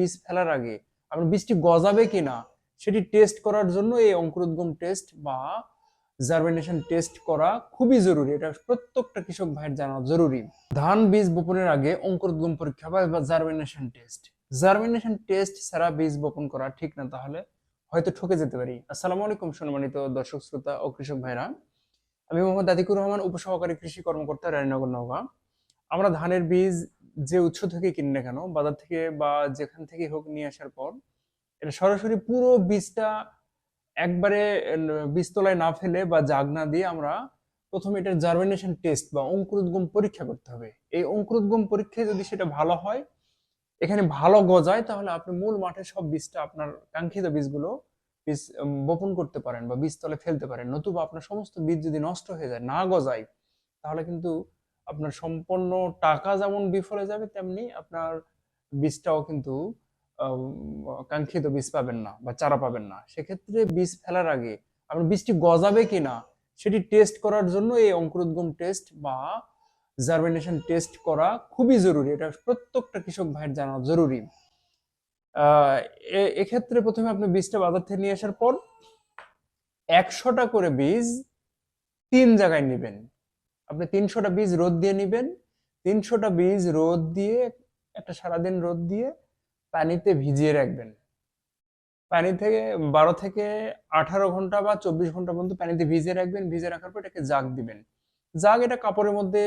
বীজ ফেলার আগে আপনার বীজটি গজাবে কিনা সেটি টেস্ট করার জন্য এই অঙ্কুরোদ্গম টেস্ট বা জার্মিনেশন টেস্ট করা খুবই জরুরি। এটা প্রত্যেকটা কৃষক ভাইয়ের জানা জরুরি। ধান বীজ বপনের আগে অঙ্কুরোদ্গম পরীক্ষা বা জার্মিনেশন টেস্ট জার্মিনেশন টেস্ট ছাড়া বীজ বপন করা ঠিক না, তাহলে হয়তো ঠকে যেতে পারি। আসসালামু আলাইকুম সম্মানিত দর্শক, শ্রোতা ও কৃষক ভাইরা। আমি মোহাম্মদ আতিকুর রহমান, উপসহকারী কৃষি কর্মকর্তা রানীনগর নওগাঁ। আমরা ধানের বীজ যে উৎস থেকে কিনি না কেন, বাজার থেকে বা যেখান থেকে হোক নিয়ে আসার পর, এটা সরাসরি পুরো বীজটা একবারে বীজতলায় না ফেলে বা জাগ না দিয়ে আমরা প্রথমে এটার জার্মিনেশন টেস্ট বা অঙ্কুরোদ্গম পরীক্ষা করতে হবে। এই অঙ্কুরোদ্গম পরীক্ষায় যদি সেটা ভালো হয়, এখানে ভালো গজায়, তাহলে আপনি মূল মাঠে সব বীজটা আপনার কাঙ্ক্ষিত বীজগুলো বীজ বপন করতে পারেন বা বীজতলে ফেলতে পারেন। নতুবা আপনার সমস্ত বীজ যদি নষ্ট হয়ে যায়, না গজায়, তাহলে কিন্তু আপনার সম্পূর্ণ টাকা যেমন বিফলে যাবে, তেমনি আপনার বীজটাও কিন্তু কাঙ্ক্ষিত বীজ পাবেন না বা চারা পাবেন না। সেক্ষেত্রে বীজ ফেলার আগে আপনার বীজটি গজাবে কিনা, সেটি টেস্ট করার জন্য এই অঙ্কুরোদ্গম টেস্ট বা জার্মিনেশন টেস্ট করা খুবই জরুরি। এটা প্রত্যেকটা কৃষক ভাইয়ের জানা জরুরি। এক্ষেত্রে প্রথমে আপনি বীজটা বাজার থেকে নিয়ে আসার পর একশোটা করে বীজ তিন জায়গায় নেবেন। আপনি তিনশোটা বীজ রোদ দিয়ে নেবেন, তিনশোটা বীজ রোদ দিয়ে, একটা সারাদিন রোদ দিয়ে পানিতে ভিজিয়ে রাখবেন। পানি থেকে বারো থেকে আঠারো ঘণ্টা বা চব্বিশ ঘণ্টা পর্যন্ত পানিতে ভিজিয়ে রাখবেন, ভিজিয়ে রাখার পর এটাকে জাগ দিবেন। জাগ এটা কাপড়ের মধ্যে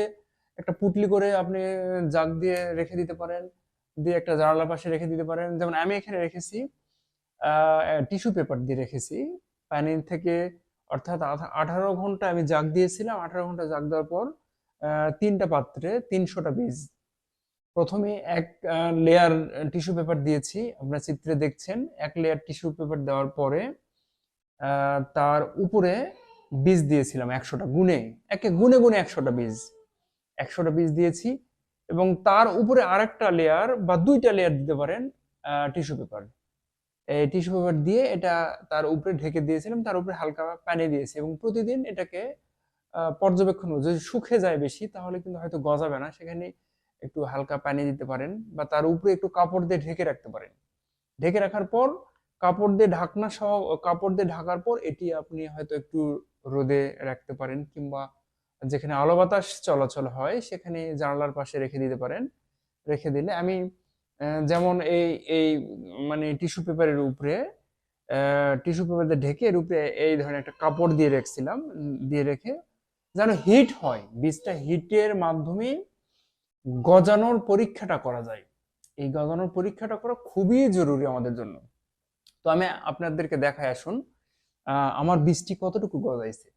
একটা পুটলি করে আপনি জাগ দিয়ে রেখে দিতে পারেন, দিয়ে একটা জানালার পাশে রেখে দিতে পারেন। যেমন আমি এখানে রেখেছি টিস্যু পেপার দিয়ে রেখেছি পানি থেকে অর্থাৎ আঠারো ঘণ্টা আমি জাগ দিয়েছিলাম, আঠারো ঘণ্টা জাগ দেওয়ার পর তিনটা পাত্রে তিনশোটা বীজ। প্রথমে এক লেয়ার টিস্যু পেপার দিয়েছি, আপনার চিত্রে দেখছেন, এক লেয়ার টিস্যু পেপার দেওয়ার পরে তার উপরে বীজ দিয়েছিলাম একশোটা গুনে একে গুনে গুনে একশোটা বীজ। একশোটা বীজ দিয়েছি এবং তার উপরে আরেকটা লেয়ার বা দুইটা লেয়ার দিতে পারেন টিস্যু পেপার টিস্যু পেপার দিয়ে এটা তার উপরে ঢেকে দিয়েছিলাম তার উপরে হালকা পানি দিয়েছি এবং প্রতিদিন এটাকে পর্যবেক্ষণ। যদি শুকিয়ে যায় বেশি, তাহলে কিন্তু হয়তো গজাবে না। সেখানে একটু হালকা পানি দিতে পারেন বা তার উপরে একটু কাপড় দিয়ে ঢেকে রাখতে পারেন। ঢেকে রাখার পর কাপড় দিয়ে ঢাকনা সহ, কাপড় দিয়ে ঢাকার পর এটি আপনি হয়তো একটু রোদে রাখতে পারেন কিংবা যেখানে আলো বাতাস চলাচল হয়, সেখানে জানালার পাশে রেখে দিতে পারেন। রেখে দিলে আমি যেমন এই এই মানে টিস্যু পেপারের উপরে টিস্যু পেপার দিয়ে ঢেকে এর উপরে এই ধরনের একটা কাপড় দিয়ে রেখেছিলাম, দিয়ে রেখে যেন হিট হয়, বীজটা হিটের মাধ্যমে গজানোর পরীক্ষাটা করা যায়। এই গজানোর পরীক্ষাটা করা খুবই জরুরি আমাদের জন্য। তো আমি আপনাদেরকে দেখায় আসুন আমার বীজটি কতটুকু গজাইছে।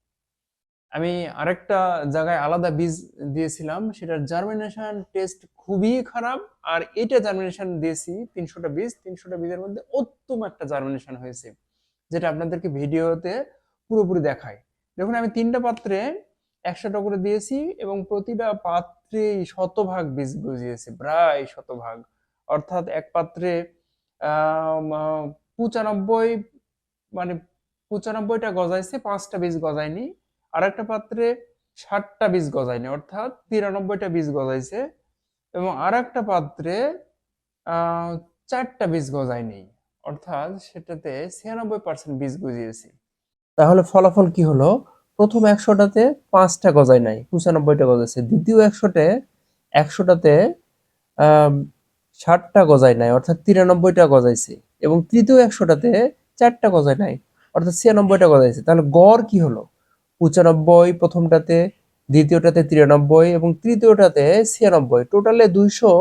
আমি আরেকটা জায়গায় আলাদা বীজ দিয়েছিলাম, সেটার জার্মিনেশন টেস্ট খুবই খারাপ, আর এটা জার্মিনেশন দিয়েছি, তিনশোটা বীজ, তিনশোটা বীজের মধ্যে উত্তম একটা জার্মিনেশন হয়েছে, যেটা আপনাদেরকে ভিডিওতে পুরোপুরি দেখায় দেখুন, আমি তিনটা পাত্রে একশোটা করে দিয়েছি এবং প্রতিটা পাত্রে শতভাগ বীজ গজিয়েছে প্রায় শতভাগ। অর্থাৎ এক পাত্রে পঁচানব্বই মানে পঁচানব্বইটা গজাইছে, পাঁচটা বীজ গজায়নি। আর একটা পাত্রে ষাটটা বীজ গজায়নি, অর্থাৎ তিরানব্বইটা বীজ গজাইছে এবং আর একটা পাত্রে চারটা বীজ গজায়নি, অর্থাৎ সেটাতে ছিয়ানব্বই পার্সেন্ট বীজ গজিয়েছে। তাহলে ফলাফল কি হলো? প্রথম একশোটাতে পাঁচটা গজায় নাই, পঁচানব্বইটা গজাইছে। দ্বিতীয় একশোতে একশোটাতে ষাটটা গজায় নাই, অর্থাৎ তিরানব্বইটা গজাইছে। এবং তৃতীয় একশোটাতে চারটা গজায় নাই, অর্থাৎ ছিয়ানব্বইটা গজাইছে। তাহলে গড় কি হলো? পঁচানব্বই, প্রথমটাতে, দ্বিতীয়টাতে তিরানব্বই এবং তৃতীয়টাতে ছিয়ানব্বই। টোটালে দুইশো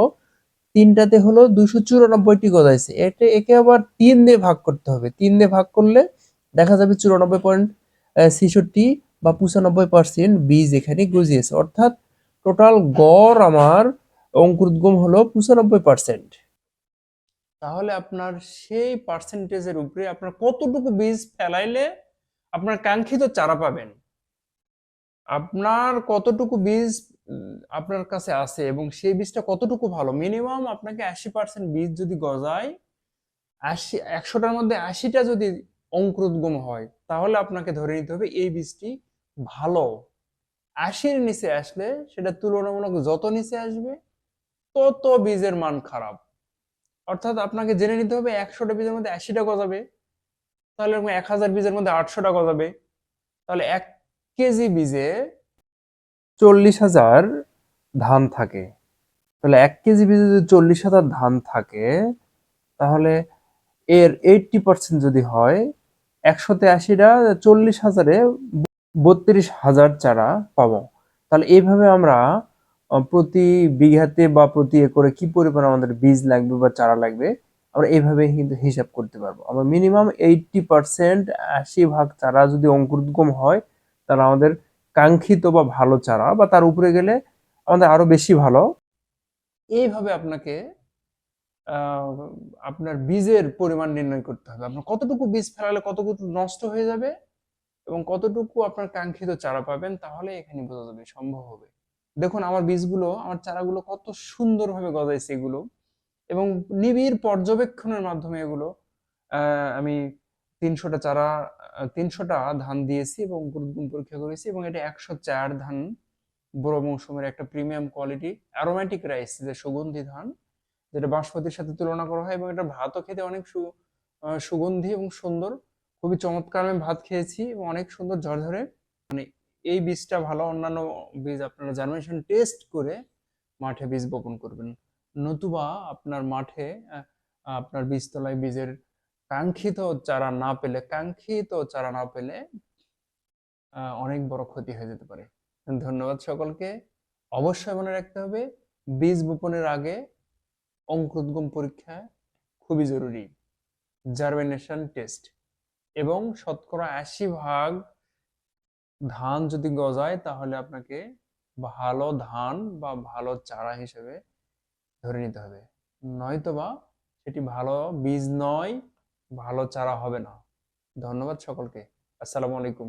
তিনটাতে হলো দুইশো চুরানব্বইটি গজাইছে। এটা একে আবার তিন দিয়ে ভাগ করতে হবে। তিন দিয়ে ভাগ করলে দেখা যাবে চুরানব্বই পয়েন্ট ছেষট্টি বা পঁচানব্বই পার্সেন্ট বীজ এখানে গজিয়েছে। অর্থাৎ টোটাল গড় আমার অঙ্কুরোদ্গম হলো পঁচানব্বই পার্সেন্ট তাহলে আপনার সেই পার্সেন্টেজের উপরে আপনার কতটুকু বীজ ফেলাইলে আপনার কাঙ্ক্ষিত চারা পাবেন? আপনার কতটুকু বীজ আপনার কাছে আছে এবং সেই বীজটা কতটুকু ভালো? মিনিমাম আপনাকে আশি পার্সেন্ট বীজ যদি গজায়, আশি, একশোটার মধ্যে আশিটা যদি অঙ্কুরোদ্গম হয়, তাহলে আপনাকে ধরে নিতে হবে এই বীজটি ভালো। আশির নিচে আসলে সেটা তুলনামূলক যত নিচে আসবে, তত বীজের মান খারাপ। অর্থাৎ আপনাকে জেনে নিতে হবে একশোটা বীজের মধ্যে আশিটা গজাবে, তাহলে এরকম এক হাজার বীজের মধ্যে আটশোটা গজাবে, তাহলে এক কেজি বীজে চল্লিশ হাজার ধান থাকে। তাহলে এক কেজি বীজে যদি চল্লিশ হাজার ধান থাকে, তাহলে এর এইটটি পার্সেন্ট যদি হয় একশোতে আশিটা চল্লিশ হাজারে বত্রিশ হাজার চারা পাবো। তাহলে এইভাবে আমরা প্রতি বিঘাতে বা প্রতি একরে কি পরিমাণ আমাদের বীজ লাগবে বা চারা লাগবে, আমরা এইভাবে কিন্তু হিসাব করতে পারব। আমরা মিনিমাম এইটটি পার্সেন্ট আশি ভাগ চারা যদি অঙ্কুরোদ্গম হয় তাহলে আমাদের কাঙ্ক্ষিত বা ভালো চারা বা তার উপরে গেলে আমাদের আরও বেশি ভালো। এইভাবে আপনাকে আপনার বীজের পরিমাণ নির্ণয় করতে হবে। আপনার কতটুকু বীজ ফেলালে কতটুকু নষ্ট হয়ে যাবে এবং কতটুকু আপনার কাঙ্ক্ষিত চারা পাবেন, তাহলে এখানে বোঝা যাবে সম্ভব হবে। দেখুন, আমার বীজগুলো, আমার চারাগুলো কত সুন্দরভাবে গজাইছে এগুলো এবং নিবিড় পর্যবেক্ষণের মাধ্যমে এগুলো আমি তিনশোটা চারা তিনশোটা ধান দিয়েছি এবং অঙ্কুরোদ্গম পরীক্ষা করেছি এবং এটা একশো চার ধান বড় মৌসুমের একটা প্রিমিয়াম কোয়ালিটি অ্যারোমেটিক রাইস যে সুগন্ধি ধান, যেটা বাঁশপাতির সাথে তুলনা করা হয় এবং এটা ভাতও খেতে অনেক সুগন্ধি এবং সুন্দর। খুবই চমৎকার আমি ভাত খেয়েছি এবং অনেক সুন্দর ঝরঝরে। মানে এই বীজটা ভালো, অন্যান্য বীজ আপনারা জার্মিনেশন টেস্ট করে মাঠে বীজ বপন করবেন। নতুবা আপনার মাঠে আপনার বীজতলায় বীজের কাঙ্ক্ষিত চারা না পেলে, কাঙ্ক্ষিত চারা না পেলে অনেক বড় ক্ষতি হয়ে যেতে পারে। ধন্যবাদ সকলকে। অবশ্যই মনে রাখতে হবে, বীজ বপনের আগে অঙ্কুরোদ্গম পরীক্ষা খুবই জরুরি। জার্মিনেশন টেস্ট এবং শতকরা আশি ভাগ ধান যদি গজায়, তাহলে আপনাকে ভালো ধান বা ভালো চারা হিসেবে ধরে নিতে হবে। নয়তোবা সেটি ভালো বীজ নয় ভালো চারা হবে না। ধন্যবাদ সকলকে। আসসালামু আলাইকুম।